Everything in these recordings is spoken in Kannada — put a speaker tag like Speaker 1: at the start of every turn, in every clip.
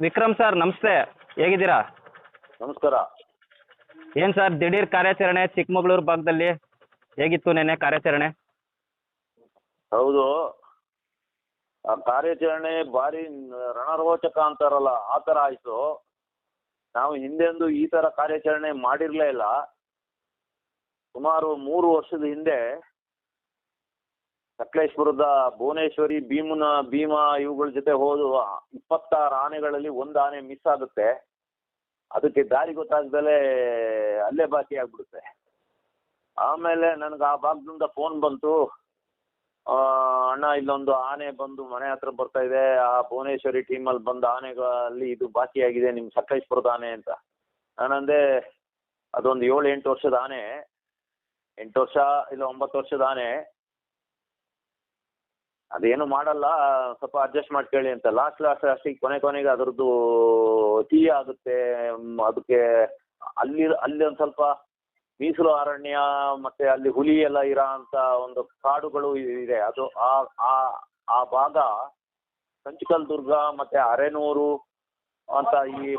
Speaker 1: ವಿಕ್ರಮ್ ಸರ್ ನಮಸ್ತೆ. ಹೇಗಿದ್ದೀರಾ?
Speaker 2: ನಮಸ್ಕಾರ.
Speaker 1: ಏನ್ ಸರ್ ದಿಢೀರ್ ಕಾರ್ಯಾಚರಣೆ ಚಿಕ್ಕಮಗಳೂರು ಭಾಗದಲ್ಲಿ ಹೇಗಿತ್ತು ನೆನೆ ಕಾರ್ಯಾಚರಣೆ?
Speaker 2: ಹೌದು. ಆ ಕಾರ್ಯಾಚರಣೆ ಭಾರಿ ರಣರೋಚಕ ಅಂತಾರಲ್ಲ ಆತರ ಥರ ಆಯಿತು. ನಾವು ಹಿಂದೆಂದು ಈ ತರ ಕಾರ್ಯಾಚರಣೆ ಮಾಡಿರ್ಲೇ ಇಲ್ಲ. ಸುಮಾರು ಮೂರು ವರ್ಷದ ಹಿಂದೆ ಸಕಲೇಶ್ಪುರದ ಭುವನೇಶ್ವರಿ, ಭೀಮನ, ಭೀಮ ಇವುಗಳ ಜೊತೆ ಹೋದು ಇಪ್ಪತ್ತಾರು ಆನೆಗಳಲ್ಲಿ ಒಂದು ಆನೆ ಮಿಸ್ ಆಗುತ್ತೆ. ಅದಕ್ಕೆ ದಾರಿ ಗೊತ್ತಾಗ್ದಲೇ ಅಲ್ಲೇ ಬಾಕಿ ಆಗ್ಬಿಡುತ್ತೆ. ಆಮೇಲೆ ನನಗೆ ಆ ಭಾಗದಿಂದ ಫೋನ್ ಬಂತು. ಅಣ್ಣ ಇಲ್ಲೊಂದು ಆನೆ ಬಂದು ಮನೆ ಹತ್ರ ಬರ್ತಾ ಇದೆ. ಆ ಭುವನೇಶ್ವರಿ ಟೀಮಲ್ಲಿ ಬಂದ ಆನೆಗಳಲ್ಲಿ ಇದು ಬಾಕಿ ಆಗಿದೆ ನಿಮ್ಮ ಸಕಲೇಶ್ಪುರದ ಆನೆ ಅಂತ. ನಾನಂದೆ, ಅದೊಂದು ಏಳು ಎಂಟು ವರ್ಷದ ಆನೆ. ಎಂಟು ವರ್ಷ ಇಲ್ಲ ಒಂಬತ್ತು ವರ್ಷ ಆನೆ ಅದೇನು ಮಾಡಲ್ಲ, ಸ್ವಲ್ಪ ಅಡ್ಜಸ್ಟ್ ಮಾಡ್ಕೊಳ್ಳಿ ಅಂತ. ಲಾಸ್ಟ್ ಲಾಸ್ಟ್ ಅಷ್ಟಿಗೆ ಕೊನೆ ಕೊನೆಗೆ ಅದರದ್ದು ಟೀ ಆಗುತ್ತೆ. ಅದಕ್ಕೆ ಅಲ್ಲಿ ಅಲ್ಲಿ ಒಂದು ಸ್ವಲ್ಪ ಮೀಸಲು ಅರಣ್ಯ ಮತ್ತೆ ಅಲ್ಲಿ ಹುಲಿ ಎಲ್ಲ ಇರೋ ಅಂತ ಒಂದು ಕಾಡುಗಳು ಇದೆ. ಅದು ಆ ಆ ಆ ಭಾಗ ಕಂಚಿಕಲ್ ದುರ್ಗ ಮತ್ತೆ ಅರೆನೂರು ಅಂತ ಈ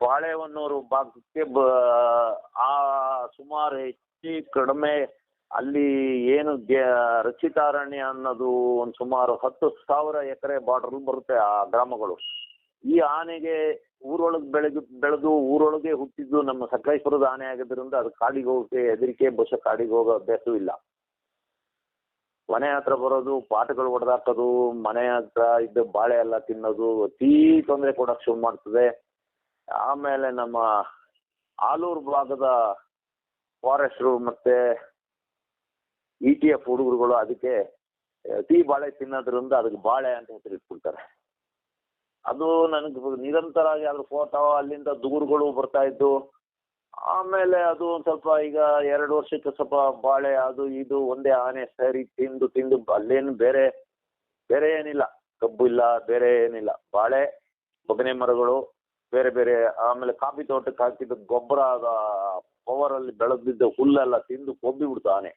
Speaker 2: ಬಾಳೆಹೊನ್ನೂರು ಭಾಗಕ್ಕೆ ಬ, ಆ ಸುಮಾರು ಹೆಚ್ಚು ಕಡಿಮೆ ಅಲ್ಲಿ ಏನು ರಚಿತಾರಣ್ಯ ಅನ್ನೋದು ಒಂದು ಸುಮಾರು ಹತ್ತು ಸಾವಿರ ಎಕರೆ ಬಾರ್ಡರ್ ಬರುತ್ತೆ ಆ ಗ್ರಾಮಗಳು. ಈ ಆನೆಗೆ ಊರೊಳಗೆ ಬೆಳೆದು ಬೆಳೆದು ಊರೊಳಗೆ ಹುಟ್ಟಿದ್ದು ನಮ್ಮ ಸಕಲೇಶ್ವರದ ಆನೆ ಆಗಿದ್ದರಿಂದ ಅದು ಕಾಡಿಗೆ ಹೋಗಕ್ಕೆ, ಹೆದರಿಕೆ, ಬಸ್ ಕಾಡಿಗೆ ಹೋಗೋ ಅಭ್ಯಾಸವೂ ಇಲ್ಲ. ಮನೆ ಹತ್ರ ಬರೋದು ಪಾಟ್ಗಳು ಹೊಡೆದಾಕೋದು ಮನೆ ಹತ್ರ ಇದ್ದ ಬಾಳೆ ಎಲ್ಲ ತಿನ್ನೋದು, ಅತೀ ತೊಂದರೆ ಕೊಡಕ್ಕೆ ಶುರು ಮಾಡ್ತದೆ. ಆಮೇಲೆ ನಮ್ಮ ಆಲೂರು ಭಾಗದ ಫಾರೆಸ್ಟ್ರು ಮತ್ತೆ ಇ ಟಿ ಎಫ್ ಹುಡುಗರುಗಳು ಅದಕ್ಕೆ ಅತಿ ಬಾಳೆ ತಿನ್ನೋದ್ರಿಂದ ಅದಕ್ಕೆ ಬಾಳೆ ಅಂತ ಹೆಸರು ಅದು ನನಗೆ ನಿರಂತರವಾಗಿ ಅದ್ರ ಫೋಟೋ ಅಲ್ಲಿಂದ ದೂರುಗಳು ಬರ್ತಾ ಇದ್ದು, ಆಮೇಲೆ ಅದು ಒಂದು ಸ್ವಲ್ಪ ಈಗ ಎರಡು ವರ್ಷಕ್ಕೆ ಸ್ವಲ್ಪ ಬಾಳೆ ಅದು ಇದು ಒಂದೇ ಆನೆ ಸರಿ ತಿಂದು ತಿಂದು ಅಲ್ಲೇನು ಬೇರೆ ಬೇರೆ ಏನಿಲ್ಲ. ಕಬ್ಬು ಇಲ್ಲ, ಬೇರೆ ಏನಿಲ್ಲ. ಬಾಳೆ, ಬಗನೆ ಮರಗಳು ಬೇರೆ ಬೇರೆ, ಆಮೇಲೆ ಕಾಫಿ ತೋಟಕ್ಕೆ ಹಾಕಿದ ಗೊಬ್ಬರ ಪವರಲ್ಲಿ ಬೆಳೆದಿದ್ದ ಹುಲ್ಲೆಲ್ಲ ತಿಂದು ಕೊಬ್ಬಿ ಬಿಡ್ತು ಆನೆ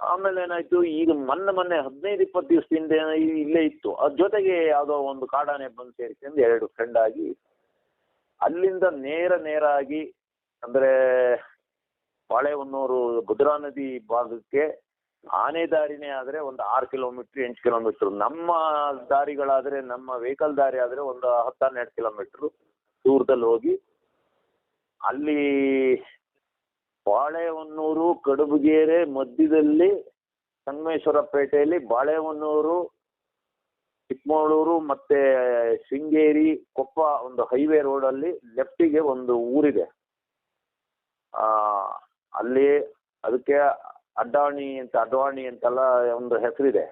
Speaker 2: ಆಮೇಲೆ ಏನಾಯ್ತು, ಈಗ ಮೊನ್ನೆ ಮೊನ್ನೆ ಹದಿನೈದು ಇಪ್ಪತ್ತು ದಿವಸದಿಂದ ಇಲ್ಲೇ ಇತ್ತು. ಅದ್ರ ಜೊತೆಗೆ ಯಾವುದೋ ಒಂದು ಕಾಡಾನೆ ಬಂದು ಸೇರಿಕೊಂಡು ಎರಡು ಫ್ರೆಂಡ್ ಆಗಿ ಅಲ್ಲಿಂದ ನೇರ ನೇರ ಆಗಿ ಅಂದ್ರೆ ಬಾಳೆಹೊನ್ನೂರು ಭದ್ರಾ ನದಿ ಭಾಗಕ್ಕೆ ಆನೆ ದಾರಿನೇ ಆದ್ರೆ ಒಂದು ಆರು ಕಿಲೋಮೀಟರ್ ಎಂಟು ಕಿಲೋಮೀಟರ್ ನಮ್ಮ ದಾರಿಗಳಾದ್ರೆ ನಮ್ಮ ವೆಹಿಕಲ್ ದಾರಿ ಆದ್ರೆ ಒಂದು ಹತ್ತು ಹನ್ನೆರಡು ಕಿಲೋಮೀಟರ್ ದೂರದಲ್ಲಿ ಹೋಗಿ ಅಲ್ಲಿ ಬಾಳೆಹೊನ್ನೂರು ಕಡುಬುಗೆರೆ ಮಧ್ಯದಲ್ಲಿ ಸಂಗಮೇಶ್ವರ ಪೇಟೆಯಲ್ಲಿ ಬಾಳೆಹೊನ್ನೂರು ಚಿಕ್ಕಮಗಳೂರು ಮತ್ತೆ ಶೃಂಗೇರಿ ಕೊಪ್ಪ ಒಂದು ಹೈವೇ ರೋಡಲ್ಲಿ ಲೆಫ್ಟಿಗೆ ಒಂದು ಊರಿದೆ. ಆ, ಅಲ್ಲಿ ಅದಕ್ಕೆ ಅಡ್ಡಾಣಿ ಅಂತ, ಅಡ್ವಾಣಿ ಅಂತೆಲ್ಲ ಒಂದು ಹೆಸರಿದೆ.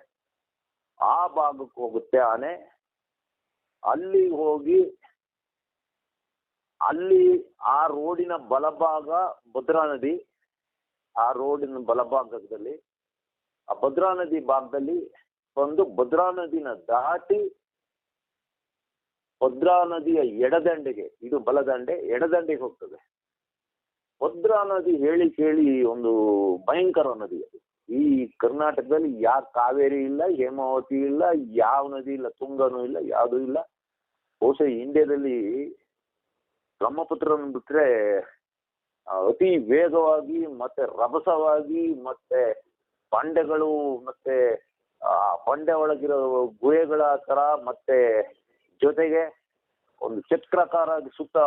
Speaker 2: ಆ ಭಾಗಕ್ಕೆ ಹೋಗುತ್ತೆ ಆನೆ. ಅಲ್ಲಿ ಹೋಗಿ, ಅಲ್ಲಿ ಆ ರೋಡಿನ ಬಲಭಾಗ ಭದ್ರಾ ನದಿ, ಆ ರೋಡಿನ ಬಲಭಾಗದಲ್ಲಿ, ಆ ಭದ್ರಾ ನದಿ ಭಾಗದಲ್ಲಿ ಒಂದು ಭದ್ರಾ ನದಿನ ದಾಟಿ ಭದ್ರಾ ನದಿಯ ಎಡದಂಡೆಗೆ, ಇದು ಬಲದಂಡೆ, ಎಡದಂಡೆಗೆ ಹೋಗ್ತದೆ. ಭದ್ರಾ ನದಿ ಹೇಳಿ ಕೇಳಿ ಒಂದು ಭಯಂಕರ ನದಿ ಅದು. ಈ ಕರ್ನಾಟಕದಲ್ಲಿ ಯಾವ ಕಾವೇರಿ ಇಲ್ಲ, ಹೇಮಾವತಿ ಇಲ್ಲ, ಯಾವ ನದಿ ಇಲ್ಲ, ತುಂಗನೂ ಇಲ್ಲ, ಯಾವುದೂ ಇಲ್ಲ. ಬಹುಶಃ ಇಂಡಿಯಾದಲ್ಲಿ ಬ್ರಹ್ಮಪುತ್ರ ಬಿಟ್ರೆ ಅತಿ ವೇಗವಾಗಿ ಮತ್ತೆ ರಭಸವಾಗಿ ಮತ್ತೆ ಬಂಡೆಗಳು ಮತ್ತೆ, ಆ, ಬಂಡೆ ಒಳಗಿರೋ ಗುಹೆಗಳ ತರ ಮತ್ತೆ ಜೊತೆಗೆ ಒಂದು ಚಕ್ರಾಕಾರ ಸುತ್ತ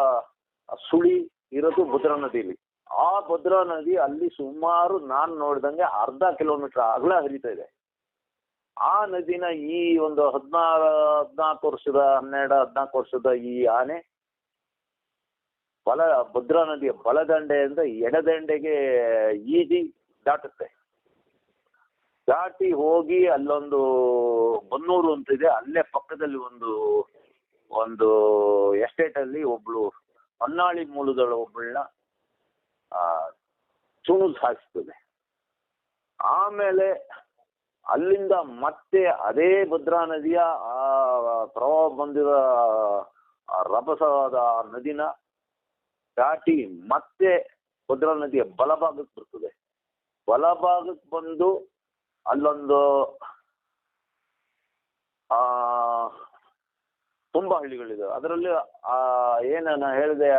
Speaker 2: ಸುಳಿ ಇರೋದು ಭದ್ರಾ ನದಿಲಿ. ಆ ಭದ್ರಾ ನದಿ ಅಲ್ಲಿ ಸುಮಾರು ನಾನು ನೋಡ್ದಂಗೆ ಅರ್ಧ ಕಿಲೋಮೀಟರ್ ಅಗಲ ಹರಿತಾ ಇದೆ. ಆ ನದಿನ ಈ ಒಂದು ಹದಿನಾರು, ಹದಿನಾಲ್ಕು ವರ್ಷದ, ಹನ್ನೆರಡು, ಹದಿನಾಲ್ಕು ವರ್ಷದ ಈ ಆನೆ ಬಲ, ಭದ್ರಾ ನದಿಯ ಬಲದಂಡೆಯಿಂದ ಎಡದಂಡೆಗೆ ಈಜಿ ದಾಟುತ್ತೆ. ದಾಟಿ ಹೋಗಿ ಅಲ್ಲೊಂದು ಬನ್ನೂರು ಅಂತ ಇದೆ. ಅಲ್ಲೇ ಪಕ್ಕದಲ್ಲಿ ಒಂದು ಒಂದು ಎಸ್ಟೇಟ್ ಅಲ್ಲಿ ಒಬ್ಳು ಹೊನ್ನಾಳಿ ಮೂಲದಳು ಒಬ್ಬಳನ್ನ ಚುಣುದ್ ಹಾಕಿಸ್ತದೆ ಆಮೇಲೆ ಅಲ್ಲಿಂದ ಮತ್ತೆ ಅದೇ ಭದ್ರಾ ನದಿಯ ಆ, ಪ್ರವಾಹ ಬಂದಿರೋ ರಭಸವಾದ ನದಿನ ದಾಟಿ ಮತ್ತೆ ಭದ್ರಾ ನದಿಯ ಬಲಭಾಗಕ್ಕೆ ಬರ್ತದೆ. ಬಲಭಾಗಕ್ಕೆ ಬಂದು ಅಲ್ಲೊಂದು, ಆ ತುಂಬಾ ಹಳ್ಳಿಗಳಿದೆ. ಅದರಲ್ಲಿ, ಆ, ಏನು ನಾ ಹೇಳಿದೆ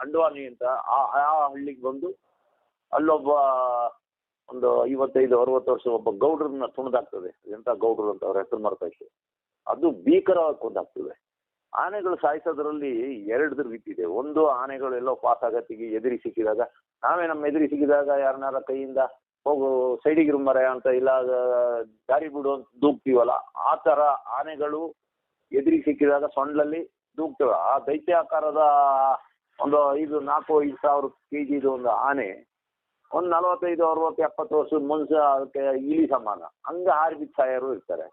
Speaker 2: ಅಂಡ್ವಾನಿ ಅಂತ, ಆ ಆ ಹಳ್ಳಿಗೆ ಬಂದು ಅಲ್ಲೊಬ್ಬ, ಒಂದು ಐವತ್ತೈದು, ಅರವತ್ತು ವರ್ಷ ಒಬ್ಬ ಗೌಡ್ರನ್ನ ತುಣಿದಾಗ್ತದೆ. ಎಂತ ಗೌಡ್ರು ಅಂತ ಅವ್ರ ಹೆಸರು ಮರ್ತೈತೆ ಅದು ಭೀಕರವಾಗಿ ಕೊಂದಾಗ್ತದೆ. ಆನೆಗಳು ಸಾಯಿಸೋದ್ರಲ್ಲಿ ಎರಡು ರೀತಿ ಇದೆ. ಒಂದು ಆನೆಗಳು ಎಲ್ಲೋ ಪಾಸ್ ಆಗತ್ತಿಗೆ ಎದುರಿ ಸಿಕ್ಕಿದಾಗ, ನಾವೇ ನಮ್ಮ ಎದುರಿ ಸಿಕ್ಕಿದಾಗ ಯಾರನ್ನಾರ ಕೈಯಿಂದ ಹೋಗು ಸೈಡಿಗಿರು ಮರ ಅಂತ ಇಲ್ಲ, ದಾರಿ ಬಿಡು ಅಂತ ದೂಗ್ತೀವಲ್ಲ ಆ ಥರ ಆನೆಗಳು ಎದುರಿ ಸಿಕ್ಕಿದಾಗ ಸೊಂಡ್ಲಲ್ಲಿ ದೂಕ್ತೇವೆ. ಆ ದೈತ್ಯಾಕಾರದ ಒಂದು ಐದು, ನಾಲ್ಕು, ಐದು ಸಾವಿರ ಕೆ ಜಿದು ಒಂದು ಆನೆ, ಒಂದು ನಲವತ್ತೈದು, ಅರವತ್ತು, ಎಪ್ಪತ್ತು ವರ್ಷದ ಮನುಷ್ಯ ಅದಕ್ಕೆ ಇಲಿ ಸಮಾನ. ಹಂಗೆ ಹಾರಿ ಬಿದ್ದು ಸಾಯೋರು ಇರ್ತಾರೆ.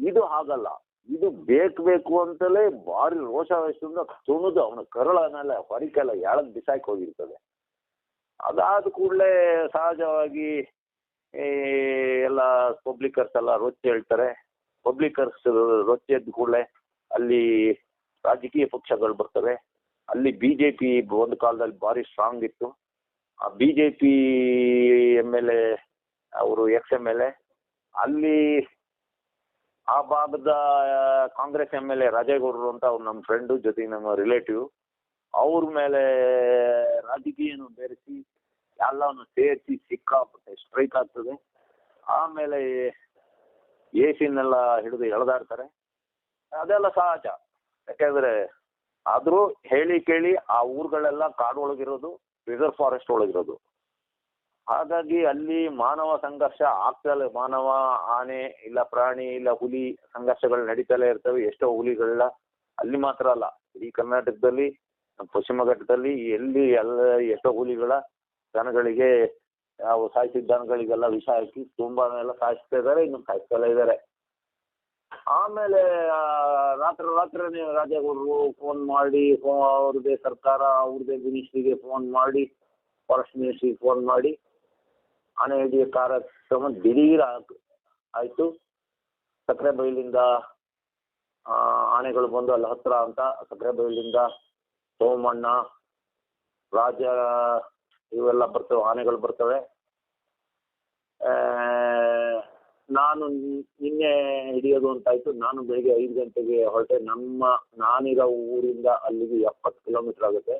Speaker 2: ಇದು ಹಾಗಲ್ಲ. ಇದು ಬೇಕು ಬೇಕು ಅಂತಲೇ ಭಾರಿ ರೋಷಾವೇಶದಿಂದ ತುಣಿದು ಅವನ ಕರಳನ್ನೆಲ್ಲ ಹೊರಿಕೆಲ್ಲ ಎಳಗ್ ಬಿಸಾಕಿ ಹೋಗಿರ್ತದೆ. ಅದಾದ ಕೂಡಲೇ ಸಹಜವಾಗಿ ಎಲ್ಲ ಪಬ್ಲಿಕರ್ಸ್ ಎಲ್ಲ ರೊಚ್ಚಿ ಹೇಳ್ತಾರೆ. ಪಬ್ಲಿಕರ್ಸ್ ರೊಚ್ಚಿ ಎದ್ದ ಕೂಡಲೇ ಅಲ್ಲಿ ರಾಜಕೀಯ ಪಕ್ಷಗಳು ಬರ್ತವೆ. ಅಲ್ಲಿ ಬಿ ಜೆ ಒಂದು ಕಾಲದಲ್ಲಿ ಭಾರಿ ಸ್ಟ್ರಾಂಗ್ ಇತ್ತು. ಆ ಬಿ ಜೆ ಎಲ್ ಎ ಅವರು ಎಕ್ಸ್ ಎಂ ಎಲ್ ಎ ಅಲ್ಲಿ ಆ ಭಾಗದ ಕಾಂಗ್ರೆಸ್ ಎಂ ಎಲ್ ಎ ರಾಜೇಗೌಡರು ಅಂತ ಅವ್ರು ನಮ್ಮ ಫ್ರೆಂಡು ಜೊತೆಗೆ ನಮ್ಮ ರಿಲೇಟಿವ್ ಅವ್ರ ಮೇಲೆ ರಾಜಕೀಯನು ಬೆರೆಸಿ ಎಲ್ಲವನ್ನು ಸೇರಿಸಿ ಸಿಕ್ಕಾಪಟ್ಟೆ ಸ್ಟ್ರೈಕ್ ಆಗ್ತದೆ. ಆಮೇಲೆ ಏಸಿನೆಲ್ಲ ಹಿಡಿದು ಎಳೆದಾಡ್ತಾರೆ ಅದೆಲ್ಲ ಸಹಜ. ಯಾಕೆಂದ್ರೆ ಆದರೂ ಹೇಳಿ ಕೇಳಿ ಆ ಊರುಗಳೆಲ್ಲ ಕಾಡೊಳಗಿರೋದು ರಿಸರ್ವ್ ಫಾರೆಸ್ಟ್ ಒಳಗಿರೋದು. ಹಾಗಾಗಿ ಅಲ್ಲಿ ಮಾನವ ಸಂಘರ್ಷ ಆಗ್ತಲೇ ಮಾನವ, ಆನೆ, ಇಲ್ಲ ಪ್ರಾಣಿ, ಇಲ್ಲ ಹುಲಿ ಸಂಘರ್ಷಗಳು ನಡೀತಲೇ ಇರ್ತವೆ. ಎಷ್ಟೋ ಹುಲಿಗಳೆಲ್ಲ ಅಲ್ಲಿ ಮಾತ್ರ ಅಲ್ಲ. ಇಡೀ ಕರ್ನಾಟಕದಲ್ಲಿ, ಪಶ್ಚಿಮ ಘಟ್ಟದಲ್ಲಿ, ಎಲ್ಲಿ ಎಲ್ಲ ಎಷ್ಟೋ ಹುಲಿಗಳ ದನಗಳಿಗೆ ನಾವು ಸಾಯಿಸಿದ ದನಗಳಿಗೆಲ್ಲ ವಿಷ ಹಾಕಿ ತುಂಬಾ ಎಲ್ಲ ಸಾಯಿಸ್ತಾ ಇದ್ದಾರೆ, ಇನ್ನು ಸಾಯಿಸ್ತಲೇ ಇದ್ದಾರೆ. ಆಮೇಲೆ ರಾತ್ರಿ ರಾತ್ರಿ ನೀವು ರಾಜೇಗೌಡರು ಫೋನ್ ಮಾಡಿ ಅವ್ರದೇ ಅವ್ರದ್ದೇ ಸರ್ಕಾರ, ಅವ್ರದ್ದೇ ಮಿನಿಸ್ಟ್ರಿಗೆ ಫೋನ್ ಮಾಡಿ ಫಾರೆಸ್ಟ್ ಮಿನಿಸ್ಟ್ರಿಗೆ ಫೋನ್ ಮಾಡಿ ಹಿಡಿಯ ಕಾರ್ಯಕ್ರಮ ದಿಢೀರ್ ಆಯಿತು. ಸಕ್ಕರೆ ಬೈಲಿಂದ ಆನೆಗಳು ಬಂದು ಅಲ್ಲಿ ಹತ್ರ ಅಂತ, ಸಕ್ಕರೆ ಬೈಲಿಂದ ಸೋಮಣ್ಣ, ರಾಜ ಇವೆಲ್ಲ ಬರ್ತವೆ ಆನೆಗಳು ಬರ್ತವೆ. ನಾನು ನಿನ್ನೆ ಹಿಡಿಯೋದು ಅಂತಾಯ್ತು. ನಾನು ಬೆಳಿಗ್ಗೆ ಐದು ಗಂಟೆಗೆ ಹೊರಟೆ. ನಮ್ಮ, ನಾನಿರೋ ಊರಿಂದ ಅಲ್ಲಿಗೆ ಎಪ್ಪತ್ತು ಕಿಲೋಮೀಟರ್ ಆಗುತ್ತೆ.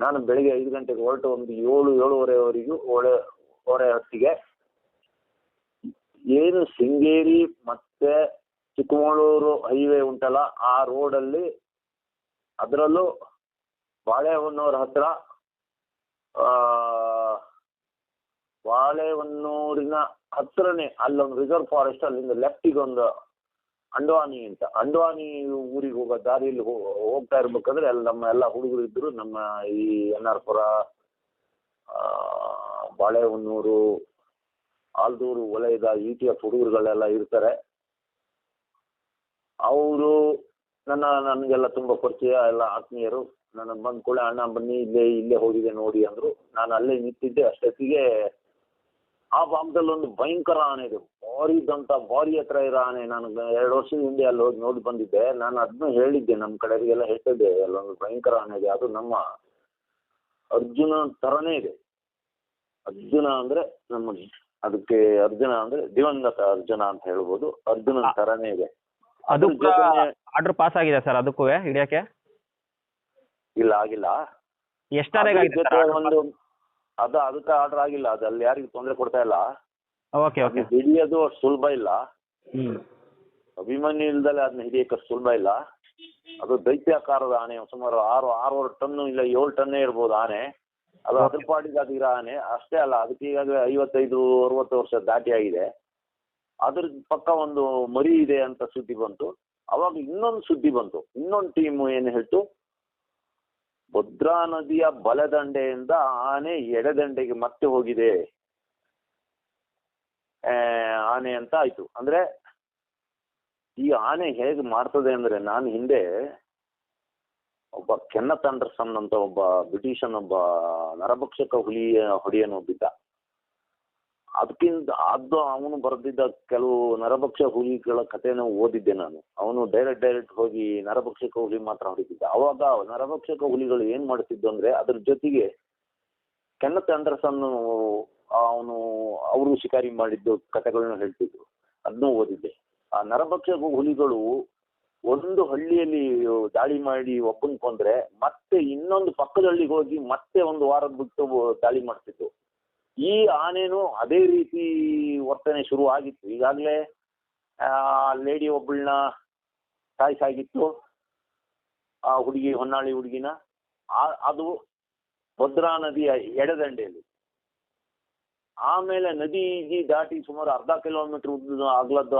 Speaker 2: ನಾನು ಬೆಳಿಗ್ಗೆ ಐದು ಗಂಟೆಗೆ ಹೊರಟು ಒಂದು ಏಳು, ಏಳುವರೆವರೆಗೂ ಒಳೆ ಹೊರೆ ಹೊತ್ತಿಗೆ ಏನು ಶೃಂಗೇರಿ ಮತ್ತೆ ಚಿಕ್ಕಮಗಳೂರು ಹೈವೇ ಉಂಟಲ್ಲ, ಆ ರೋಡಲ್ಲಿ ಅದರಲ್ಲೂ ಬಾಳೆಹೊನ್ನೂರ ಹತ್ರ ಬಾಳೆಹೊನ್ನೂರಿನ ಹತ್ರನೇ ಅಲ್ಲೊಂದು ರಿಸರ್ವ್ ಫಾರೆಸ್ಟ್ ಅಲ್ಲಿಂದ ಲೆಫ್ಟಿಗೆ ಒಂದು ಅಂಡವಾನಿ ಅಂತ. ಅಂಡವಾನಿ ಊರಿಗೆ ಹೋಗೋ ದಾರಿಯಲ್ಲಿ ಹೋಗ್ತಾ ಇರ್ಬೇಕಂದ್ರೆ ಅಲ್ಲಿ ನಮ್ಮ ಎಲ್ಲ ಹುಡುಗರು ಇದ್ರು ನಮ್ಮ ಈ ಎನ್ ಆರ್ ಪುರ ಬಾಳೆಹೊನ್ನೂರು, ಆಲ್ದೂರು ವಲಯದ ಇ ಟಿ ಎಫ್ ಹುಡುಗರುಗಳೆಲ್ಲ ಇರ್ತಾರೆ. ಅವರು ನನ್ನ, ನನಗೆಲ್ಲ ತುಂಬಾ ಪರಿಚಯ, ಎಲ್ಲ ಆತ್ಮೀಯರು. ನನಗೆ ಬಂದ ಕೂಡ ಅಣ್ಣ ಬನ್ನಿ ಇಲ್ಲೇ ಇಲ್ಲೇ ಹೋಗಿದೆ ನೋಡಿ ಅಂದ್ರು. ನಾನು ಅಲ್ಲೇ ನಿಂತಿದ್ದೆ ಅಷ್ಟೊತ್ತಿಗೆ ಆ ಭಾಗದಲ್ಲಿ ಒಂದು ಭಯಂಕರ ಆನೆ ಇದೆ. ಭಾರಿ ದಂತ ಭಾರಿ ಹತ್ರ ಇರೋ ಆನೆ. ನಾನು ಎರಡು ವರ್ಷದ ಹಿಂದೆ ಅಲ್ಲಿ ಹೋಗಿ ನೋಡಿ ಬಂದಿದ್ದೆ. ನಾನು ಅದನ್ನ ಹೇಳಿದ್ದೆ ನಮ್ಮ ಕಡೆಯವರಿಗೆಲ್ಲ ಹೇಳ್ತಿದ್ದೆ ಅಲ್ಲೊಂದು ಭಯಂಕರ ಆನೆ ಇದೆ ಅದು ನಮ್ಮ ಅರ್ಜುನ ತರನೇ ಇದೆ. ಅರ್ಜುನ ಅಂದ್ರೆ ನಮ್ಮ ಅದಕ್ಕೆ ಅರ್ಜುನ ಅಂದ್ರೆ ದಿವಂಗತ ಅರ್ಜುನ ಅಂತ ಹೇಳ್ಬೋದು. ಅರ್ಜುನ ತರನೇ ಇದೆ.
Speaker 1: ಅದು ಆರ್ಡರ್ ಪಾಸ್ ಆಗಿದೆ ಸರ್ ಅದಕ್ಕೂ ಹಿಡಿಯೋಕ್ಕೆ?
Speaker 2: ಇಲ್ಲ ಆಗಿಲ್ಲ.
Speaker 1: ಎಷ್ಟಾರೆಗೆ
Speaker 2: ಅದ್ರ ಜೊತೆ ಒಂದು ಅದು ಅದಕ್ಕೆ ಆರ್ಡರ್ ಆಗಿಲ್ಲ. ಅದು ಅಲ್ಲಿ ಯಾರಿಗೂ ತೊಂದರೆ ಕೊಡ್ತಾ ಇಲ್ಲ.
Speaker 1: Okay okay.
Speaker 2: ಅದನ್ನ ಹಿಡಿಯೋದು ಅಷ್ಟು ಸುಲಭ ಇಲ್ಲ.
Speaker 1: ಅಭಿಮಾನಿ
Speaker 2: ಅಭಿಮನ್ಯು ಇಲ್ದಲೆ ಅದನ್ನ ಹಿಡಿಯಕ್ಕೆ ಸುಲಭ ಇಲ್ಲ. ಅದು ದೈತ್ಯಾಕಾರದ ಆನೆ ಸುಮಾರು ಆರು ಆರೂವರೆ ಟನ್ ಇಲ್ಲ ಏಳು ಟನ್ನೇ ಇರ್ಬೋದು ಆನೆ. ಅದು ಅದ್ರ ಪಾಡಿಗೆ ಅದು ಇರೋ ಆನೆ. ಅಷ್ಟೇ ಅಲ್ಲ ಅದಕ್ಕೆ ಈಗಾಗಲೇ ಐವತ್ತೈದು ಅರವತ್ತು ವರ್ಷ ದಾಟಿ ಆಗಿದೆ. ಅದ್ರ ಪಕ್ಕ ಒಂದು ಮರಿ ಇದೆ ಅಂತ ಸುದ್ದಿ ಬಂತು. ಅವಾಗ ಇನ್ನೊಂದು ಸುದ್ದಿ ಬಂತು. ಇನ್ನೊಂದು ಟೀಮ್ ಏನು ಹೇಳ್ತು? ಭದ್ರಾ ನದಿಯ ಬಲದಂಡೆಯಿಂದ ಆನೆ ಎಡದಂಡೆಗೆ ಮತ್ತೆ ಹೋಗಿದೆ. ಆನೆ ಅಂತ ಆಯ್ತು. ಅಂದ್ರೆ ಈ ಆನೆ ಹೇಗೆ ಮಾಡ್ತದೆ ಅಂದ್ರೆ ನಾನು ಹಿಂದೆ ಒಬ್ಬ ಕೆನ್ನತ್ ಅಂಡರ್ಸನ್ ಅಂತ ಒಬ್ಬ ಬ್ರಿಟಿಷನ್ ಒಬ್ಬ ನರಭಕ್ಷಕ ಹುಲಿಯ ಹೊಡೆಯನು ಒಬ್ಬಿದ್ದ ಅದಕ್ಕಿಂತ ಅದು ಅವನು ಬರೆದಿದ್ದ ಕೆಲವು ನರಭಕ್ಷ ಹುಲಿಗಳ ಕಥೆನ ಓದಿದ್ದೆ ನಾನು. ಅವನು ಡೈರೆಕ್ಟ್ ಡೈರೆಕ್ಟ್ ಹೋಗಿ ನರಭಕ್ಷಕ ಹುಲಿ ಮಾತ್ರ ಹೊಡಿತಿದ್ದ. ಅವಾಗ ನರಭಕ್ಷಕ ಹುಲಿಗಳು ಏನ್ ಮಾಡ್ತಿದ್ದು ಅಂದ್ರೆ ಅದ್ರ ಜೊತೆಗೆ ಕೆನ್ನತ್ ಆಂಡರ್ಸನ್ ಅವನು, ಅವರು ಶಿಕಾರಿ ಮಾಡಿದ್ದು ಕಥೆಗಳನ್ನ ಹೇಳ್ತಿದ್ರು. ಅದನ್ನೂ ಓದಿದ್ದೆ. ಆ ನರಭಕ್ಷಕ ಹುಲಿಗಳು ಒಂದು ಹಳ್ಳಿಯಲ್ಲಿ ದಾಳಿ ಮಾಡಿ ಒಬ್ಬನ್ ಮತ್ತೆ ಇನ್ನೊಂದು ಪಕ್ಕದ ಹಳ್ಳಿಗೆ ಹೋಗಿ ಮತ್ತೆ ಒಂದು ವಾರ ಬಿಟ್ಟು ದಾಳಿ ಮಾಡ್ತಿತ್ತು ಈ ಆನೆನು ಅದೇ ರೀತಿ ವರ್ತನೆ ಶುರು ಆಗಿತ್ತು ಈಗಾಗಲೇ ಲೇಡಿ ಒಬ್ಬಳನ್ನ ಸಾಯಿಸಾಗಿತ್ತು. ಆ ಹುಡುಗಿ, ಹೊನ್ನಾಳಿ ಹುಡುಗಿನ. ಅದು ಭದ್ರಾ ನದಿಯ ಎಡದಂಡೆಯಲ್ಲಿ. ಆಮೇಲೆ ನದಿ ದಾಟಿ ಸುಮಾರು ಅರ್ಧ ಕಿಲೋಮೀಟರ್ ಉದ್ದ ಅಗಲದ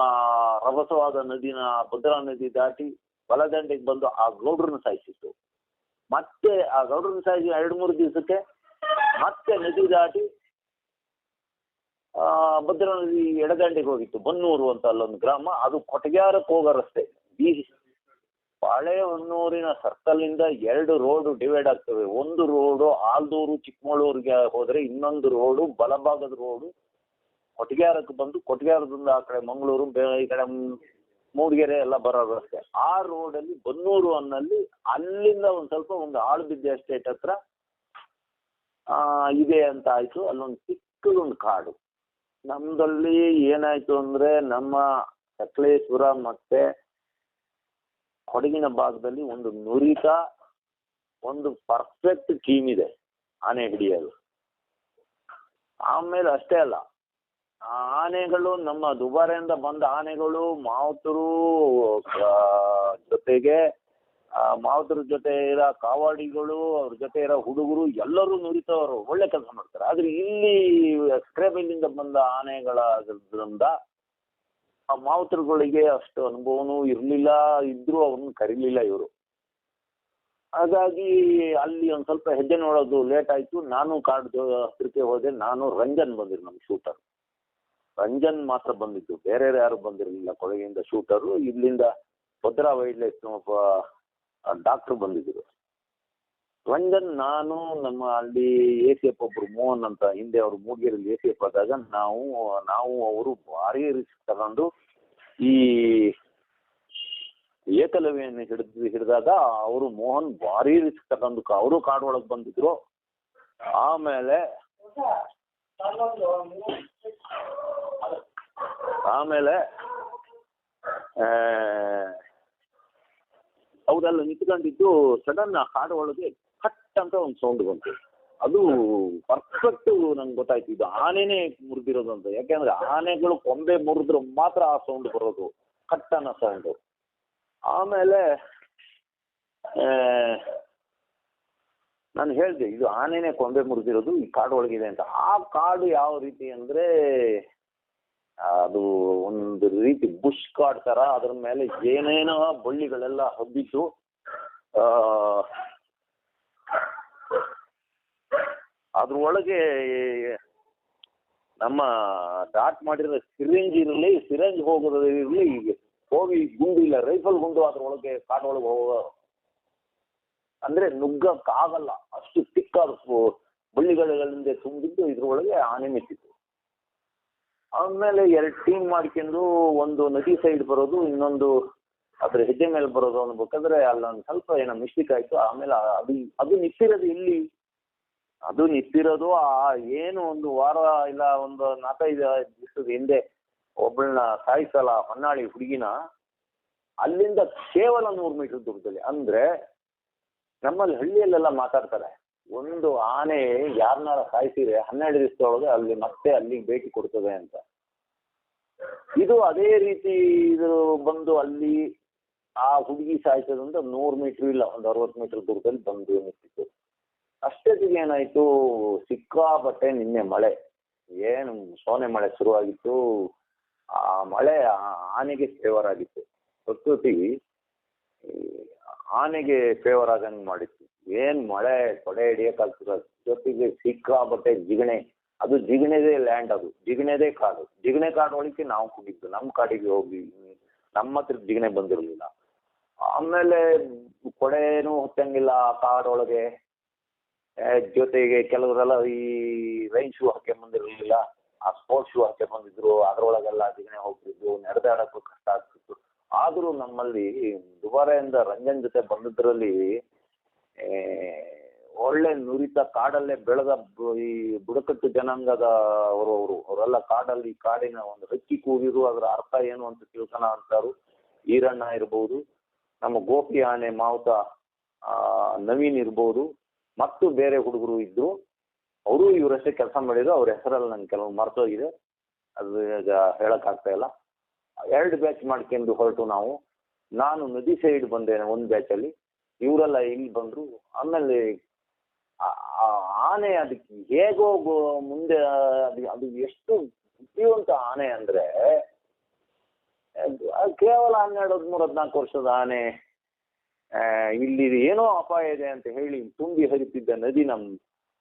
Speaker 2: ರಭಸವಾದ ನದಿನ, ಭದ್ರಾ ನದಿ ದಾಟಿ ಬಲದಂಡೆಗೆ ಬಂದು ಆ ಗೌಡ್ರನ್ನ ಸಾಯಿಸಿತ್ತು. ಮತ್ತೆ ಆ ಗೌಡ್ರನ್ನ ಸಾಯಿಸಿ ಎರಡು ಮೂರು ದಿವಸಕ್ಕೆ ಮತ್ತೆ ನದಿ ದಾಟಿ ಭದ್ರಾ ನದಿ ಎಡದಂಡೆಗೆ ಹೋಗಿತ್ತು. ಬನ್ನೂರು ಅಂತ ಅಲ್ಲೊಂದು ಗ್ರಾಮ. ಅದು ಕೊಟಗ್ಯಾರಕ್ಕೆ ಹೋಗೋ ರಸ್ತೆ. ಬೀದಿ ಬಾಳೆ ಹೊನ್ನೂರಿನ ಸರ್ಕಲ್ ಇಂದ ಎರಡು ರೋಡ್ ಡಿವೈಡ್ ಆಗ್ತವೆ. ಒಂದು ರೋಡು ಆಲ್ದೂರು ಚಿಕ್ಕಮಗಳೂರಿಗೆ ಹೋದ್ರೆ ಇನ್ನೊಂದು ರೋಡು ಬಲಭಾಗದ ರೋಡು ಕೊಟಗ್ಯಾರಕ್ಕೆ ಬಂದು ಕೊಟಗ್ಯಾರದಿಂದ ಆ ಕಡೆ ಮಂಗಳೂರು ಬೇ ಈ ಕಡೆ ಮೂಡಿಗೆರೆ ಎಲ್ಲ ಬರೋ ರಸ್ತೆ. ಆ ರೋಡಲ್ಲಿ ಬನ್ನೂರು ಅನ್ನಲ್ಲಿ ಅಲ್ಲಿಂದ ಒಂದು ಸ್ವಲ್ಪ ಒಂದು ಆಳುಬಿದ್ದೆ ಎಸ್ಟೇಟ್ ಹತ್ರ ಆ, ಇದೆ ಅಂತ ಆಯ್ತು. ಅಲ್ಲೊಂದು ಚಿಕ್ಕದೊಂದು ಕಾಡು. ನಮ್ದಲ್ಲಿ ಏನಾಯ್ತು ಅಂದ್ರೆ ನಮ್ಮ ಸಕಲೇಶ್ವರ ಮತ್ತೆ ಕೊಡಗಿನ ಭಾಗದಲ್ಲಿ ಒಂದು ನುರಿತ, ಒಂದು ಪರ್ಫೆಕ್ಟ್ ಟೀಮ್ ಇದೆ ಆನೆ ಹಿಡಿಯೋದು ಆಮೇಲೆ ಅಷ್ಟೇ ಅಲ್ಲ, ಆನೆಗಳು ನಮ್ಮ ದುಬಾರೆಯಿಂದ ಬಂದ ಆನೆಗಳು ಮಾವುತರು ಜೊತೆಗೆ ಮಾವುತರ ಜೊತೆ ಇರೋ ಕಾವಾಡಿಗಳು, ಅವ್ರ ಜೊತೆ ಇರೋ ಹುಡುಗರು ಎಲ್ಲರೂ ನುರಿತವರು, ಒಳ್ಳೆ ಕೆಲಸ ಮಾಡ್ತಾರೆ. ಆದ್ರೆ ಇಲ್ಲಿ ಸ್ಕ್ರೇಬೆಲ್ಲಿಂದ ಬಂದ ಆನೆಗಳಾದ್ರಿಂದ ಆ ಮಾವುತರುಗಳಿಗೆ ಅಷ್ಟು ಅನುಭವನೂ ಇರಲಿಲ್ಲ, ಇದ್ರೂ ಅವ್ರನ್ನ ಕರೀಲಿಲ್ಲ ಇವರು. ಹಾಗಾಗಿ ಅಲ್ಲಿ ಒಂದು ಸ್ವಲ್ಪ ಹೆಜ್ಜೆ ನೋಡೋದು ಲೇಟ್ ಆಯ್ತು. ನಾನು ಕಾರ್ಡ್ ಹತ್ತಿರಕ್ಕೆ ಹೋದೆ. ನಾನು ರಂಜನ್ ಬಂದಿರು ನಮ್ ಶೂಟರ್ ರಂಜನ್ ಮಾತ್ರ ಬಂದಿದ್ದು. ಬೇರೆ ಯಾರು ಬಂದಿರಲಿಲ್ಲ ಕೊಡಗಿಂದ ಶೂಟರು ಇಲ್ಲಿಂದ ಭದ್ರಾ ವೈಲ್ಡ್ ಲೈಫ್ ಡಾಕ್ಟರ್ ಬಂದಿದ್ರು. ರಂಜನ್, ನಾನು, ನಮ್ಮ ಅಲ್ಲಿ ಎ ಸಿ ಎಫ್ ಒಬ್ರು, ಮೋಹನ್ ಅಂತ, ಹಿಂದೆ ಅವರು ಮೂಡಿಗೆರೆಯಲ್ಲಿ ಎ ಸಿ ಎಫ್ ಆದಾಗ ನಾವು ನಾವು ಅವರು ಭಾರಿ ರಿಸ್ಕ್ ತಗೊಂಡು ಈ ಏಕಲವ್ಯನ್ನು ಹಿಡಿದು, ಹಿಡಿದಾಗ ಅವರು ಮೋಹನ್ ಭಾರಿ ರಿಸ್ಕ್ ತಗೊಂಡು ಅವರು ಕಾಡು ಒಳಗೆ ಬಂದಿದ್ರು. ಆಮೇಲೆ ಆಮೇಲೆ ಅವ್ರೆಲ್ಲ ನಿಂತ್ಕೊಂಡಿದ್ದು ಸಡನ್ ಕಾಡು ಒಳಗೆ ಕಟ್ ಅಂತ ಒಂದು ಸೌಂಡ್ ಬಂತು. ಅದು ಪರ್ಫೆಕ್ಟ್ ನಂಗೆ ಗೊತ್ತಾಯ್ತು. ಇದು ಆನೆನೇ ಮುರಿದಿರೋದು ಅಂತ. ಯಾಕೆಂದ್ರೆ ಆನೆಗಳು ಕೊಂಬೆ ಮುರಿದ್ರೆ ಮಾತ್ರ ಆ ಸೌಂಡ್ ಬರೋದು. ಕಟ್ ಅನ್ನೋ ಸೌಂಡು ಆಮೇಲೆ ನಾನು ಹೇಳಿದೆ, ಇದು ಆನೆನೇ ಕೊಂಬೆ ಮುರಿದಿರೋದು, ಈ ಕಾಡು ಒಳಗಿದೆ ಅಂತ. ಆ ಕಾಡು ಯಾವ ರೀತಿ ಅಂದ್ರೆ ಅದು ಒಂದು ರೀತಿ ಬುಷ್ ಕಾಡ್ ತರ ಅದ್ರ ಮೇಲೆ ಏನೇನೋ ಬಳ್ಳಿಗಳೆಲ್ಲ ಹಬ್ಬಿದ್ದು ಅದ್ರೊಳಗೆ ನಮ್ಮ ಡಾಟ್ ಮಾಡಿರೋ ಸಿರಿಂಜ್ ಇರಲಿ, ಸಿರಿಂಜ್ ಹೋಗೋದು ಇರಲಿ ಹೋಗಿ ಗುಂಡು ಇಲ್ಲ, ರೈಫಲ್ ಗುಂಡು ಅದ್ರೊಳಗೆ ಕಾಡೊಳಗೆ ಹೋಗೋ ಅಂದ್ರೆ ನುಗ್ಗಕ್ಕಾಗಲ್ಲ ಅಷ್ಟು ತಿಕ್ಕಾದ ಬಳ್ಳಿಗಳಿಂದ ತುಂಬಿದ್ದು ಇದ್ರೊಳಗೆ ಆನೆ ಮೆಚ್ಚಿತ್ತು ಆಮೇಲೆ ಎರಡು ಟೀಮ್ ಮಾಡ್ಕೊಂಡು ಒಂದು ನದಿ ಸೈಡ್ ಬರೋದು, ಇನ್ನೊಂದು ಅದ್ರ ಹೆಜ್ಜೆ ಮೇಲೆ ಬರೋದು ಅನ್ಬೇಕಾದ್ರೆ ಅಲ್ಲೊಂದು ಸ್ವಲ್ಪ ಏನೋ ಮಿಸ್ಟೇಕ್ ಆಯ್ತು. ಆಮೇಲೆ ಅದು ಅದು ನಿಂತಿರೋದು ಇಲ್ಲಿ. ಅದು ನಿಂತಿರೋದು ಆ ಏನು ಒಂದು ವಾರ ಇಲ್ಲ, ಒಂದು ನಾಲ್ಕೈದು ದಿವಸದ ಹಿಂದೆ ಒಬ್ಬಳನ್ನ ಸಾಯಿಸಲ್ಲ ಹೊನ್ನಾಳಿ ಹುಡುಗಿನ, ಅಲ್ಲಿಂದ ಕೇವಲ ನೂರು ಮೀಟರ್ ದೂರದಲ್ಲಿ. ಅಂದ್ರೆ ನಮ್ಮಲ್ಲಿ ಹಳ್ಳಿಯಲ್ಲೆಲ್ಲ ಮಾತಾಡ್ತಾರೆ. ಒಂದು ಆನೆ ಯಾರನ್ನಾರ ಸಾಯಿಸಿದ್ರೆ ಹನ್ನೆರಡು ದಿವಸದೊಳಗೆ ಅಲ್ಲಿ ಮತ್ತೆ ಅಲ್ಲಿಗೆ ಭೇಟಿ ಕೊಡ್ತದೆ ಅಂತ. ಇದು ಅದೇ ರೀತಿ ಇದು ಬಂದು ಅಲ್ಲಿ ಆ ಹುಡುಗಿ ಸಾಯ್ತದಂತ ನೂರು ಮೀಟರ್ ಇಲ್ಲ, ಒಂದು ಅರವತ್ತು ಮೀಟರ್ ದೂರದಲ್ಲಿ ಬಂದು ನಿಂತಿತ್ತು. ಅಷ್ಟೊತ್ತಿಗೆ ಏನಾಯ್ತು, ಸಿಕ್ಕಾಪಟ್ಟೆ ನಿನ್ನೆ ಮಳೆ. ಏನು ಸೋನೆ ಮಳೆ ಶುರುವಾಗಿತ್ತು. ಆ ಮಳೆ ಆ ಆನೆಗೆ ಫೇವರ್ ಆಗಿತ್ತು. ಪ್ರಕೃತಿ ಆನೆಗೆ ಫೇವರ್ ಆಗಂಗೆ ಮಾಡಿತ್ತು. ಏನ್ ಮಳೆ ಕೊಡೆ ಹಿಡಿಯಕ್ಕಾಗ್ತದ ಜೊತೆಗೆ ಸಿಕ್ಕಾಪಟ್ಟೆ ಜಿಗಣೆ. ಅದು ಜಿಗಣೆದೇ ಲ್ಯಾಂಡ್ ಅದು. ಜಿಗಣೆದೇ ಕಾಡು. ಜಿಗಣೆ ಕಾಡು ಒಳಗೆ ನಾವು ಹೋಗಿದ್ದು ನಮ್ಮ ಕಾಡಿಗೆ ಹೋಗಿ, ನಮ್ಮ ಹತ್ರ ಜಿಗಣೆ ಬಂದಿರಲಿಲ್ಲ. ಆಮೇಲೆ ಕೊಡೆನೂ ಹೊತ್ತಂಗಿಲ್ಲ ಆ ಕಾಡೊಳಗೆ. ಜೊತೆಗೆ ಕೆಲವರೆಲ್ಲ ಈ ರೈನ್ ಶೂ ಬಂದಿರಲಿಲ್ಲ. ಆ ಸ್ಪೋರ್ಟ್ಸ್ ಶೂ ಹಾಕಿ ಬಂದಿದ್ರು. ಅದ್ರೊಳಗೆಲ್ಲ ಜಿಗಣೆ ಹೋಗ್ತಿದ್ರು ನಡೆದಾಡಕ್ಕೂ ಕಷ್ಟ ಆಗ್ತಿತ್ತು. ಆದರೂ ನಮ್ಮಲ್ಲಿ ದುಬಾರೆಯಿಂದ ರಂಜನ್ ಜೊತೆ ಬಂದಿದ್ರಲ್ಲಿ ಒಳ್ಳೆ ನುರಿತ ಕಾಡಲ್ಲೇ ಬೆಳೆದ ಈ ಬುಡಕಟ್ಟು ಜನಾಂಗದ ಅವರು ಅವರು, ಅವರೆಲ್ಲ ಕಾಡಲ್ಲಿ ಕಾಡಿನ ಒಂದು ಹಕ್ಕಿ ಕೂಗಿರು ಅದರ ಅರ್ಥ ಏನು ಅಂತ ತಿಳ್ಕೊಳ ಅಂತಾರು ಈರಣ್ಣ ಇರ್ಬೋದು, ನಮ್ಮ ಗೋಪಿ ಆನೆ ಮಾವುತ ನವೀನ್ ಇರ್ಬೋದು, ಮತ್ತು ಬೇರೆ ಹುಡುಗರು ಇದ್ರು. ಅವರು ಇವರಷ್ಟೇ ಕೆಲಸ ಮಾಡಿದ್ರು, ಅವ್ರ ಹೆಸರಲ್ಲಿ ನಂಗೆ ಕೆಲವು ಮರ್ತೋಗಿದೆ. ಅದು ಈಗ ಹೇಳಕ್ ಆಗ್ತಾ ಇಲ್ಲ. ಎರಡು ಬ್ಯಾಚ್ ಮಾಡ್ಕೊಂಡು ಹೊರಟು ನಾವು. ನಾನು ನದಿ ಸೈಡ್ ಬಂದೆ ಒಂದು ಬ್ಯಾಚಲ್ಲಿ. ಇವರೆಲ್ಲ ಇಲ್ಲಿ ಬಂದ್ರು? ಆಮೇಲೆ ಆನೆ ಅದಕ್ಕೆ ಹೇಗೋ ಮುಂದೆ ಅದು ಎಷ್ಟು ಬುದ್ಧಿವಂತ ಆನೆ ಅಂದ್ರೆ. ಅದು ಅದು ಕೇವಲ ಹನ್ನೆರಡು, ಹದಿಮೂರು, ಹದಿನಾಲ್ಕು ವರ್ಷದ ಆನೆ. ಇಲ್ಲಿ ಏನೋ ಅಪಾಯ ಇದೆ ಅಂತ ಹೇಳಿ ತುಂಬಿ ಹರಿತಿದ್ದ ನದಿ ನಮ್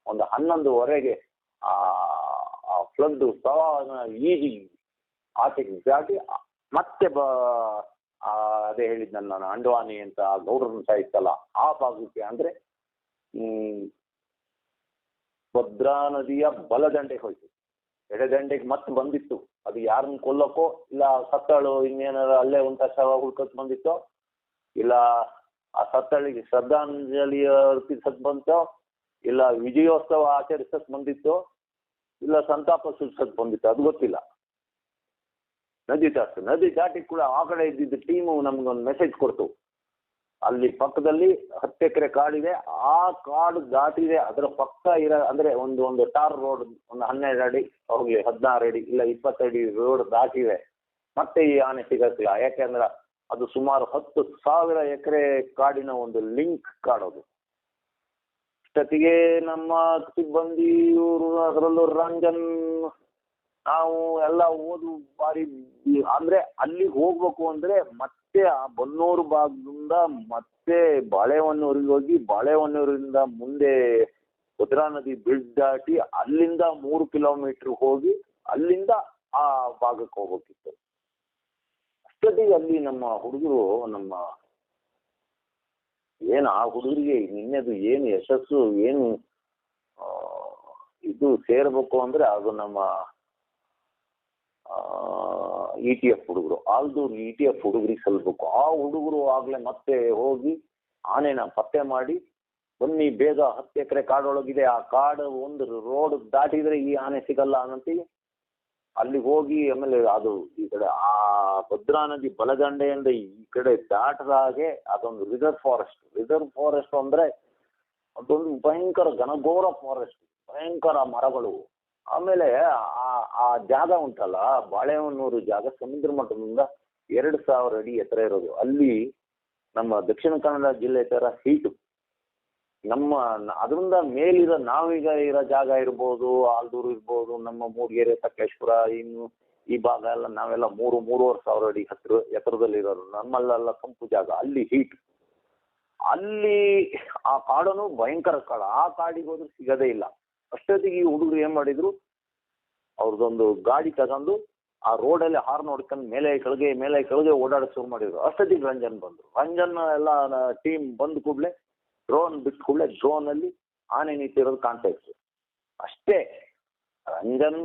Speaker 2: ಒಂದು ಹನ್ನೊಂದುವರೆಗೆ ಆ ಫ್ಲಡ್ ಪ್ರವಾಹ ಈಜಿ ಆಚೆಗೆ ದಾಟಿ ಮತ್ತೆ ಬ ಅದೇ ಹೇಳಿದ್ನ ನಾನು ಅಂಡವಾನಿ ಅಂತ ಗೌಡ್ರನ್ನ ಇತ್ತಲ್ಲ, ಆ ಭಾಗಕ್ಕೆ ಅಂದ್ರೆ ಭದ್ರಾ ನದಿಯ ಬಲದಂಡೆಗೆ ಹೋಯ್ತು. ಎಡದಂಡೆಗೆ ಮತ್ತೆ ಬಂದಿತ್ತು. ಅದು ಯಾರನ್ನ ಕೊಲ್ಲಕ್ಕೋ, ಇಲ್ಲ ಸತ್ತಳು ಇನ್ನೇನಾರ ಅಲ್ಲೇ ಉಂಟ ಶವ ಹುಡ್ಕತ್ ಬಂದಿತ್ತೋ, ಇಲ್ಲ ಆ ಸತ್ತಳಿಗೆ ಶ್ರದ್ಧಾಂಜಲಿ ಅರ್ಪಿಸಕ್ ಬಂತೋ, ಇಲ್ಲ ವಿಜಯೋತ್ಸವ ಆಚರಿಸಕ್ ಬಂದಿತ್ತೋ, ಇಲ್ಲ ಸಂತಾಪ ಸೂಚಿಸಕ್ ಬಂದಿತ್ತು, ಅದು ಗೊತ್ತಿಲ್ಲ. ನದಿ ದಾಟು ನದಿ ದಾಟಿ ಕೂಡ ಆ ಕಡೆ ಇದ್ದಿದ್ದ ಟೀಮು ನಮ್ಗೊಂದು ಮೆಸೇಜ್ ಕೊಡ್ತು. ಅಲ್ಲಿ ಪಕ್ಕದಲ್ಲಿ ಹತ್ತು ಎಕರೆ ಕಾಡಿದೆ. ಆ ಕಾಡು ದಾಟಿದೆ. ಅದರ ಪಕ್ಕ ಇರ, ಅಂದ್ರೆ ಒಂದು ಒಂದು ಟಾರ್ ರೋಡ್, ಒಂದು ಹನ್ನೆರಡು ಅಡಿ ಹೋಗ್ಲಿ ಹದಿನಾರು ಅಡಿ, ಇಲ್ಲ ಇಪ್ಪತ್ತಡಿ ರೋಡ್ ದಾಟಿದೆ. ಮತ್ತೆ ಈ ಆನೆ ಸಿಗತ್ತಿಲ್ಲ. ಯಾಕೆಂದ್ರೆ ಅದು ಸುಮಾರು ಹತ್ತು ಸಾವಿರ ಎಕರೆ ಕಾಡಿನ ಒಂದು ಲಿಂಕ್ ಕಾಡೋದು. ಇಷ್ಟೊತ್ತಿಗೆ ನಮ್ಮ ಸಿಬ್ಬಂದಿ ಇವರು ಅದರಲ್ಲೂ ರಂಜನ್ ನಾವು ಎಲ್ಲ ಓದು ಬಾರಿ ಅಂದ್ರೆ ಅಲ್ಲಿಗೆ ಹೋಗ್ಬೇಕು ಅಂದ್ರೆ ಮತ್ತೆ ಆ ಬನ್ನೂರು ಭಾಗದಿಂದ ಮತ್ತೆ ಬಾಳೆಹೊನ್ನೂರಿಗೆ ಹೋಗಿ ಬಾಳೆಹೊನ್ನೂರಿಂದ ಮುಂದೆ ಭದ್ರಾ ನದಿ ಬ್ರಿಡ್ಜ್ ದಾಟಿ ಅಲ್ಲಿಂದ ಮೂರು ಕಿಲೋಮೀಟರ್ ಹೋಗಿ ಅಲ್ಲಿಂದ ಆ ಭಾಗಕ್ಕೆ ಹೋಗ್ಬೇಕಿತ್ತು. ಅಷ್ಟೊತ್ತಿಗೆ ಅಲ್ಲಿ ನಮ್ಮ ಹುಡುಗರು ನಮ್ಮ ಏನು ಆ ಹುಡುಗರಿಗೆ ನಿನ್ನೆದು ಏನು ಯಶಸ್ಸು ಏನು ಇದು ಸೇರ್ಬೇಕು ಅಂದ್ರೆ ಅದು ನಮ್ಮ ಇ ಟಿ ಎಫ್ ಹುಡುಗರು. ಆಲ್ದೂರ್ ಇ ಟಿ ಎಫ್ ಹುಡುಗರಿಗೆ ಸಲ್ಬೇಕು. ಆ ಹುಡುಗರು ಆಗ್ಲೇ ಮತ್ತೆ ಹೋಗಿ ಆನೆನ ಪತ್ತೆ ಮಾಡಿ, ಬನ್ನಿ, ಬೇಗ ಹತ್ತು ಎಕರೆ ಕಾಡೊಳಗಿದೆ. ಆ ಕಾಡು ಒಂದು ರೋಡ್ ದಾಟಿದ್ರೆ ಈ ಆನೆ ಸಿಗಲ್ಲ ಅನ್ನಂತಿ ಅಲ್ಲಿಗೆ ಹೋಗಿ ಆಮೇಲೆ ಅದು ಈ ಕಡೆ ಆ ಭದ್ರಾ ನದಿ ಬಲದಂಡೆಯಿಂದ ಈ ಕಡೆ ದಾಟದಾಗೆ ಅದೊಂದು ರಿಸರ್ವ್ ಫಾರೆಸ್ಟ್. ರಿಸರ್ವ್ ಫಾರೆಸ್ಟ್ ಅಂದ್ರೆ ಅದೊಂದು ಭಯಂಕರ ಘನಘೋರ ಫಾರೆಸ್ಟ್. ಭಯಂಕರ ಮರಗಳು. ಆಮೇಲೆ ಆ ಆ ಜಾಗ ಉಂಟಲ್ಲ, ಬಾಳೆಹೊನ್ನೂರು ಜಾಗ, ಸಮುದ್ರ ಮಟ್ಟದಿಂದ ಎರಡು ಸಾವಿರ ಅಡಿ ಎತ್ತರ ಇರೋದು. ಅಲ್ಲಿ ನಮ್ಮ ದಕ್ಷಿಣ ಕನ್ನಡ ಜಿಲ್ಲೆ ತರ ಹೀಟು ನಮ್ಮ, ಅದರಿಂದ ಮೇಲಿರೋ ನಾವೀಗ ಇರೋ ಜಾಗ ಇರ್ಬೋದು, ಆಲ್ದೂರು ಇರ್ಬೋದು, ನಮ್ಮ ಮೂಡಿಗೆರೆ ಸಕಲೇಶ್ಪುರ ಇನ್ನು ಈ ಭಾಗ ಎಲ್ಲ ನಾವೆಲ್ಲ ಮೂರು, ಮೂರುವರೆ ಸಾವಿರ ಅಡಿ ಎತ್ತರದಲ್ಲಿ ಇರೋರು ನಮ್ಮಲ್ಲೆಲ್ಲ ತಂಪು ಜಾಗ, ಅಲ್ಲಿ ಹೀಟ್ ಅಲ್ಲಿ ಆ ಕಾಡನು ಭಯಂಕರ ಕಾಡು. ಆ ಕಾಡಿಗೆ ಹೋದ್ರೆ ಸಿಗದೇ ಇಲ್ಲ. ಅಷ್ಟೊತ್ತಿಗೆ ಈ ಹುಡುಗರು ಏನ್ ಮಾಡಿದ್ರು? ಅವ್ರದ್ದೊಂದು ಗಾಡಿ ತಗೊಂಡು ಆ ರೋಡಲ್ಲಿ ಹಾರ್ನ್ ಹೊಡ್ಕೊಂಡು ಮೇಲೆ ಕೆಳಗೆ ಮೇಲೆ ಕೆಳಗೆ ಓಡಾಡಕ್ ಶುರು ಮಾಡಿದ್ರು. ಅಷ್ಟೊತ್ತಿಗೆ ರಂಜನ್ ಬಂದ್ರು. ರಂಜನ್ ಎಲ್ಲ ಟೀಮ್ ಬಂದ ಕೂಡಲೇ ಡ್ರೋನ್ ಬಿಟ್ ಕೂಡಲೇ ಡ್ರೋನ್ ಅಲ್ಲಿ ಆನೆ ನಿಂತಿರೋದು ಕಾಣ್ತಾ ಅಷ್ಟೇ, ರಂಜನ್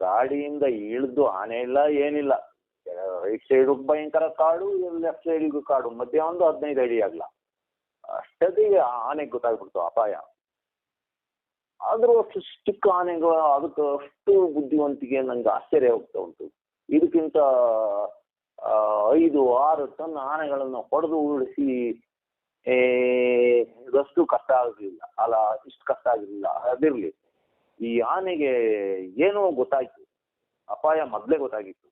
Speaker 2: ಗಾಡಿಯಿಂದ ಇಳಿದು ಆನೆ ಇಲ್ಲ, ಏನಿಲ್ಲ. ರೈಟ್ ಸೈಡ್ ಭಯಂಕರ ಕಾಡು ಲೆಫ್ಟ್ ಸೈಡಿಗೂ ಕಾಡು. ಮಧ್ಯ ಒಂದು ಹದಿನೈದು ಅಡಿ ಆಗಲ್ಲ ಅಷ್ಟೊತ್ತಿಗೆ ಆ ಆನೆಗೆ ಗೊತ್ತಾಗ್ಬಿಡ್ತು ಅಪಾಯ. ಆದ್ರೂ ಚಿಕ್ಕ ಆನೆಗಳು ಅದಕ್ಕೆ ಅಷ್ಟು ಬುದ್ಧಿವಂತಿಕೆ ನಂಗೆ ಆಶ್ಚರ್ಯ ಹೋಗ್ತಾ ಉಂಟು. ಇದಕ್ಕಿಂತ ಐದು, ಆರು ಟನ್ ಆನೆಗಳನ್ನು ಹೊಡೆದು ಉರುಳಿಸಿ ಅಷ್ಟು ಕಷ್ಟ ಆಗಲಿಲ್ಲ ಅಲ್ಲ, ಇಷ್ಟು ಕಷ್ಟ ಆಗಲಿಲ್ಲ ಅದಿರ್ಲಿ. ಈ ಆನೆಗೆ ಏನೋ ಗೊತ್ತಾಯ್ತು. ಅಪಾಯ ಮೊದಲೇ ಗೊತ್ತಾಗಿತ್ತು.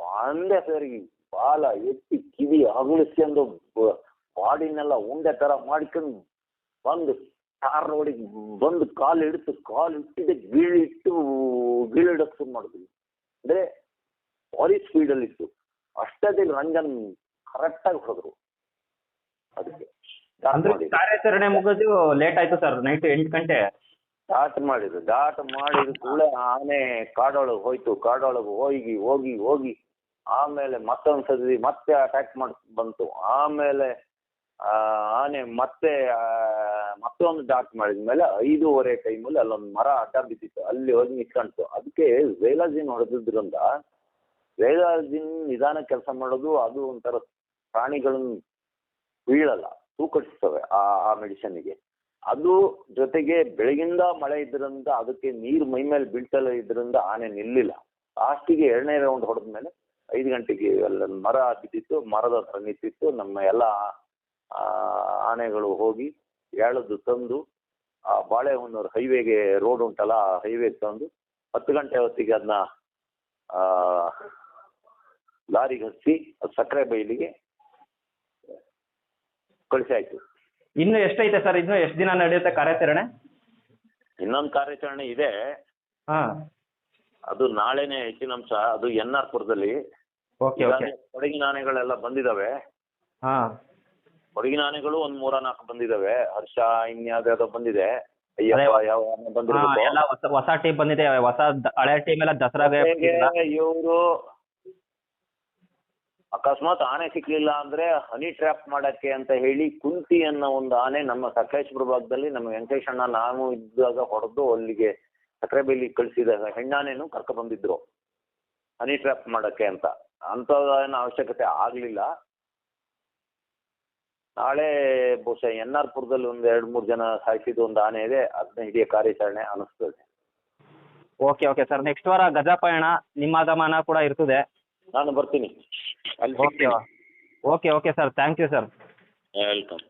Speaker 2: ಒಂದೇ ಸರಿ ಬಾಲ ಎತ್ತಿ ಕಿವಿ ಅಗಲಿಸ್ಕೊಂಡು ಬ- ಬಾಡಿನೆಲ್ಲ ಉಂಡೆ ತರ ಮಾಡ್ಕೊಂಡು ಬಂದು ಕಾರ್ ರೋಡಿಗೆ ಬಂದು ಕಾಲ್ ಹಿಡಿತು ಕಾಲು ಇಟ್ಟಿದ್ದೆ ಬೀಳಿಟ್ಟು ಗೀಳಿಡಕ್ ಶುರು ಮಾಡಿದ್ವಿ. ಅಂದ್ರೆ ಭಾರಿ ಇತ್ತು. ಅಷ್ಟೊತ್ತಿಗೆ ರಂಜನ್ ಕರೆಕ್ಟಾಗಿ ಹೊಡೆದ್ರು. ಅದಕ್ಕೆ
Speaker 1: ಅಂದ್ರೆ ಕಾರ್ಯಾಚರಣೆ ಮುಗಿದು ಲೇಟ್ ಆಯ್ತು ಸರ್ ನೈಟ್ ಎಂಟು ಗಂಟೆ.
Speaker 2: ಡಾಟ್ ಮಾಡಿದ್ರು ಡಾಟ್ ಮಾಡಿದ ಕೂಡ ಆನೆ ಕಾಡೊಳಗೆ ಹೋಯ್ತು ಕಾಡೊಳಗೆ ಹೋಗಿ ಹೋಗಿ ಹೋಗಿ ಆಮೇಲೆ ಮತ್ತೊಂದು ಸತಿ ಮತ್ತೆ ಅಟ್ಯಾಕ್ ಮಾಡ್ ಬಂತು. ಆಮೇಲೆ ಆನೆ ಮತ್ತೆ ಮತ್ತೊಂದು ಡಾಟ್ ಮಾಡಿದ್ಮೇಲೆ ಐದೂವರೆ ಟೈಮಲ್ಲಿ ಅಲ್ಲೊಂದು ಮರ ಅಡ್ಡ ಬಿದ್ದಿತ್ತು. ಅಲ್ಲಿ ಹೋಗಿ ನಿಂತ್ಕೊಂತು ಅದಕ್ಕೆ ವೇಲಾಜಿನ್ ಹೊಡೆದಿದ್ರಿಂದ ವೇಲಾಜಿನ್ ನಿಧಾನ ಕೆಲಸ ಮಾಡೋದು ಅದು ಒಂಥರ ಪ್ರಾಣಿಗಳನ್ನ ಬೀಳಲ್ಲ ತೂಕಡಿಸ್ತವೆ ಆ ಆ ಮೆಡಿಸನ್ಗೆ ಅದು ಜೊತೆಗೆ ಬೆಳಗಿಂದ ಮಳೆ ಇದ್ರಿಂದ ಅದಕ್ಕೆ ನೀರು ಮೈ ಮೇಲೆ ಬೀಳ್ತಲ್ಲ ಇದ್ರಿಂದ ಆನೆ ನಿಲ್ಲಿಲ್ಲ. ಲಾಸ್ಟಿಗೆ ಎರಡನೇ ರೌಂಡ್ ಹೊಡೆದ್ಮೇಲೆ ಐದು ಗಂಟೆಗೆ ಅಲ್ಲೊಂದು ಮರ ಬಿದ್ದಿತ್ತು, ಮರದ ಹತ್ರ ನಿಂತಿತ್ತು ನಮ್ಮ ಎಲ್ಲ ಆನೆಗಳು ಹೋಗಿ ಎಳೆದು ತಂದು ಆ ಬಾಳೆಹೊನ್ನೂರು ಹೈವೇಗೆ ರೋಡ್ ಉಂಟಲ್ಲ ಆ ಹೈವೇಗೆ ತಂದು ಹತ್ತು ಗಂಟೆ ಹೊತ್ತಿಗೆ ಅದನ್ನ ಲಾರಿಗೆ ಹಚ್ಚಿ ಸಕ್ಕರೆ ಬೈಲಿಗೆ ಕಳಿಸಾಯ್ತು
Speaker 1: ಇನ್ನು ಎಷ್ಟೈತೆ ಸರ್? ಇನ್ನು ಎಷ್ಟು ದಿನ ನಡೆಯುತ್ತೆ ಕಾರ್ಯಾಚರಣೆ?
Speaker 2: ಇನ್ನೊಂದು ಕಾರ್ಯಾಚರಣೆ ಇದೆ.
Speaker 1: ಹಾಂ.
Speaker 2: ಅದು ನಾಳೆನೆ ಹೆಚ್ಚಿನ ಅಂಶ. ಅದು ಎನ್ ಆರ್ ಪುರದಲ್ಲಿ
Speaker 1: ಓಕೆ ಓಕೆ.
Speaker 2: ಈಗಾಗ್ಲೇ ಕೊಡಗಿನ ಆನೆಗಳೆಲ್ಲ ಬಂದಿದಾವೆ.
Speaker 1: ಹಾಂ.
Speaker 2: ಕೊಡಗಿನ ಆನೆಗಳು ಒಂದ್ ಮೂರ ನಾಲ್ಕು ಬಂದಿದಾವೆ. ಹರ್ಷ ಇನ್ಯಾವ್ದಾವ್ದೋ ಬಂದಿದೆ. ಅಯ್ಯಪ್ಪ ಯಾವ ಆನೆ
Speaker 1: ಹಾಂ
Speaker 2: ಬಂದಿರ್ಬೇಕು
Speaker 1: ಎಲ್ಲ ಹೊಸ ಹೊಸ ಟೀಮ್ ಬಂದಿದೆ. ಹೊಸ ದ- ಹಳೆ ಟೀಮ್ ಎಲ್ಲ ದಸರಾಗೆ.
Speaker 2: ಇವರು? ಅಕಸ್ಮಾತ್ ಆನೆ ಸಿಕ್ಲಿಲ್ಲ ಅಂದ್ರೆ ಹನಿ ಟ್ರ್ಯಾಪ್ ಮಾಡಕ್ಕೆ ಅಂತ ಹೇಳಿ ಕುಂತಿ ಅನ್ನೋ ಒಂದು ಆನೆ ನಮ್ಮ ಸಕಲೇಶ್ಪುರ ಭಾಗದಲ್ಲಿ ನಮ್ಮ ವೆಂಕಟೇಶ್ ಅಣ್ಣ ನಾನು ಇದ್ದಾಗ ಹೊಡೆದು ಅಲ್ಲಿಗೆ ಸಕ್ಕರೆಬೈಲಿ ಕಳಿಸಿದಾಗ ಹೆಣ್ಣಾನೇನು ಕರ್ಕ ಬಂದಿದ್ರು. ಹನಿ ಟ್ರ್ಯಾಪ್ ಮಾಡಕ್ಕೆ ಅಂತ. ಅಂಥದ್ದೇನು ಅವಶ್ಯಕತೆ ಆಗ್ಲಿಲ್ಲ. ನಾಳೆ ಬಹುಶಃ ಎನ್ ಆರ್ ಪುರದಲ್ಲಿ ಒಂದು ಎರಡು ಮೂರು ಜನ ಸಾಯಿಸಿದ ಒಂದು ಆನೆ ಇದೆ ಅದನ್ನ ಹಿಡಿಯೋ ಕಾರ್ಯಾಚರಣೆ ಅನಿಸ್ತದೆ.
Speaker 1: ಓಕೆ ಓಕೆ ಸರ್ ನೆಕ್ಸ್ಟ್ ವಾರ ಗಜಪಯಣ ನಿಮ್ಮ ಆಗಮನ ಕೂಡ ಇರ್ತದೆ.
Speaker 2: ನಾನು ಬರ್ತೀನಿ. ಅಲ್ಲಿ
Speaker 1: okay okay okay sir thank you sir
Speaker 2: welcome